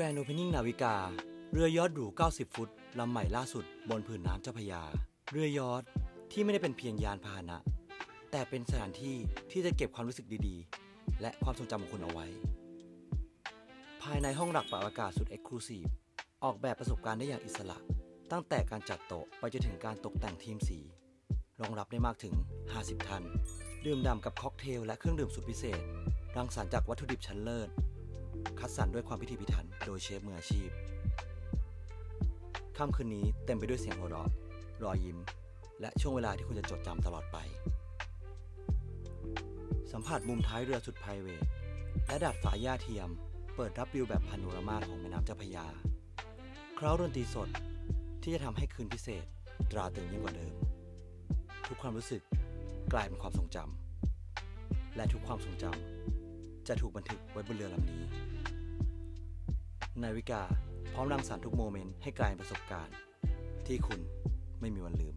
แกรนด์โอเพนนิ่งนาวิกา เรือยอทหรู 90 ฟุต ลำใหม่ล่าสุดบนผืนน้ำเจ้าพยา เรือยอทที่ไม่ได้เป็นเพียงยานพาหนะ แต่เป็นสถานที่ที่จะเก็บความรู้สึกดีๆ และความทรงจำของคุณเอาไว้ ภายในห้องหลักปรับอากาศสุดเอ็กซ์คลูซีฟออกแบบประสบการณ์ได้อย่างอิสระ ตั้งแต่การจัดโต๊ะไปจนถึงการตกแต่งทีมสี รองรับได้มากถึง 50 ท่าน ดื่มด่ำกับค็อกเทลและเครื่องดื่มสุดพิเศษ รังสรรค์จากวัตถุดิบชั้นเลิศ คัดสรรด้วยความพิถีพิถันโดยเชฟมืออาชีพ ค่ำคืนนี้เต็มไปด้วยเสียงหัวเราะ รอยยิ้ม และช่วงเวลาที่คุณจะจดจำตลอดไป สัมผัสมุมท้ายเรือสุดไพรเวทและดาดฟ้าหญ้าเทียม เปิดรับวิวแบบพาโนรามาของแม่น้ำเจ้าพยาเคล้าดนตรีสดที่จะทำให้คืนพิเศษ ตราตรึงยิ่งกว่าเดิม ทุกความรู้สึกกลายเป็นความทรงจำและทุกความทรงจำ จะถูกบันทึกไว้บนเรือลำนี้ นาวิกาพร้อมรังสรรค์ทุกโมเมนต์ให้กลายเป็นประสบการณ์ ที่คุณไม่มีวันลืม